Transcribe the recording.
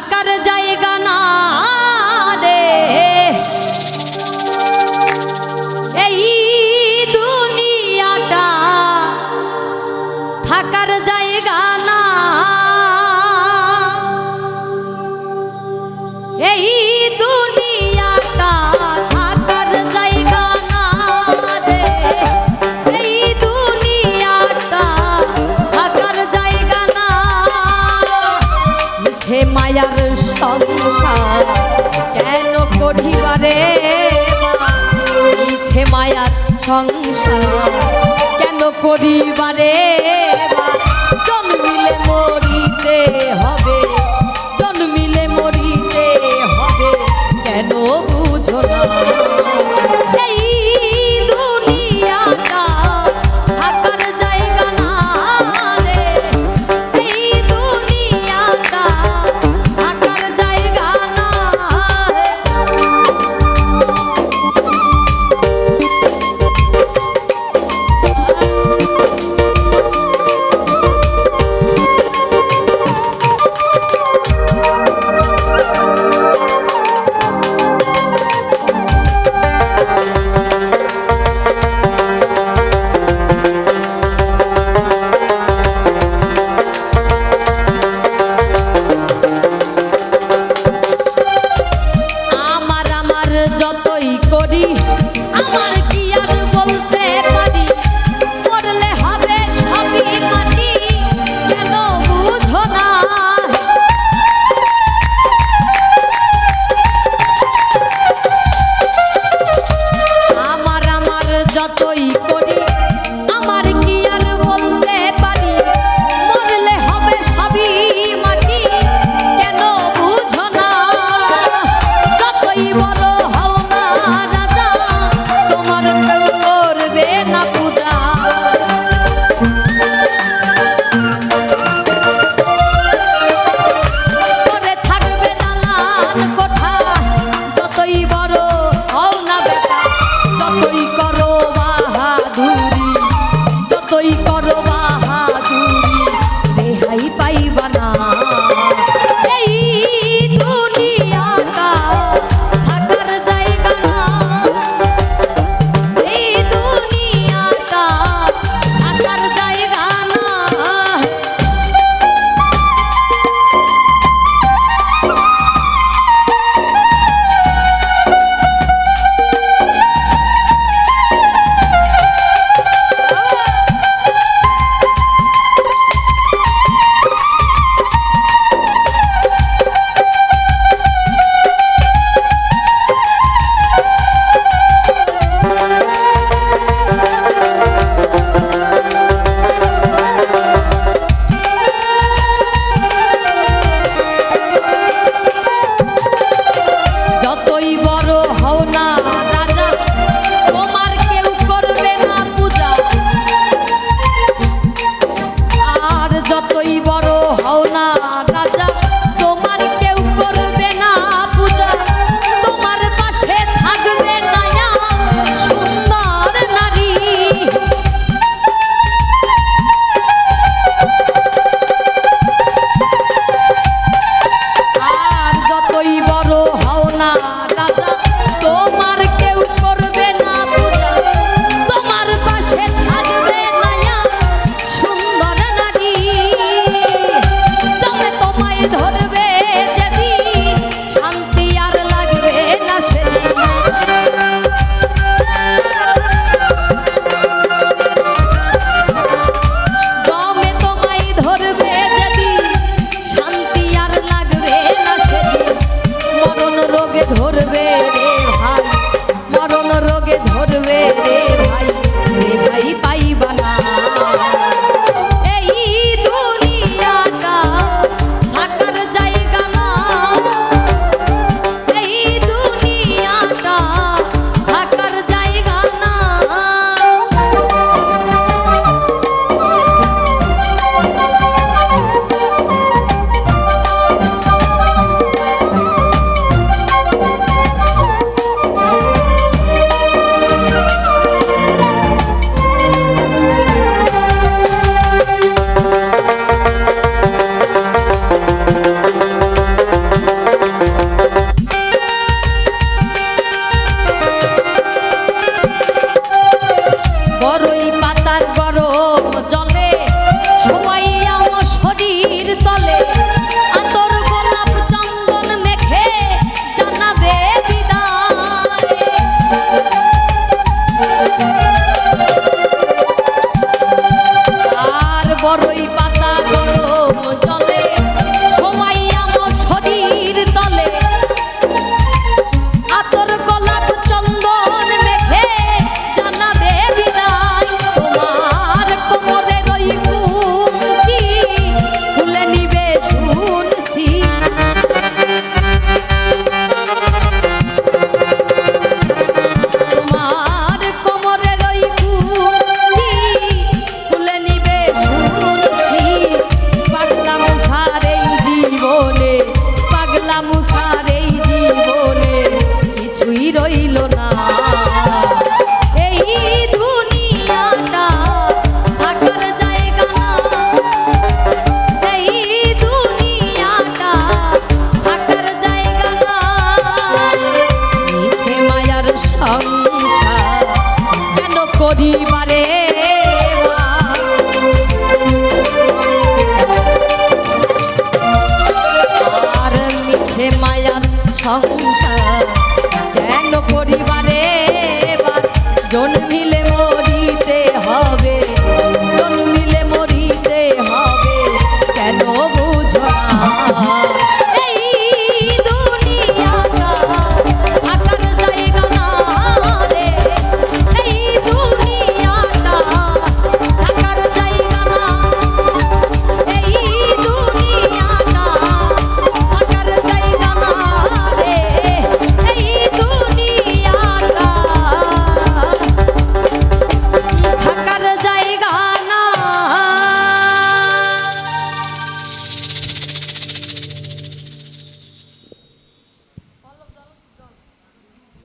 ঢাকার যা ওঠিবারে ইচ্ছে মায়ার সংসার। কেন করিবারে জন্মিলে মরিতে হবে, জন্মিলে মরিতে হবে, কেন বুঝো না? রোগে ধরবে রে ভাই। মরণ রোগে ধরবে রে ভাই। রে ভাই পাইবা মায়ার সংসার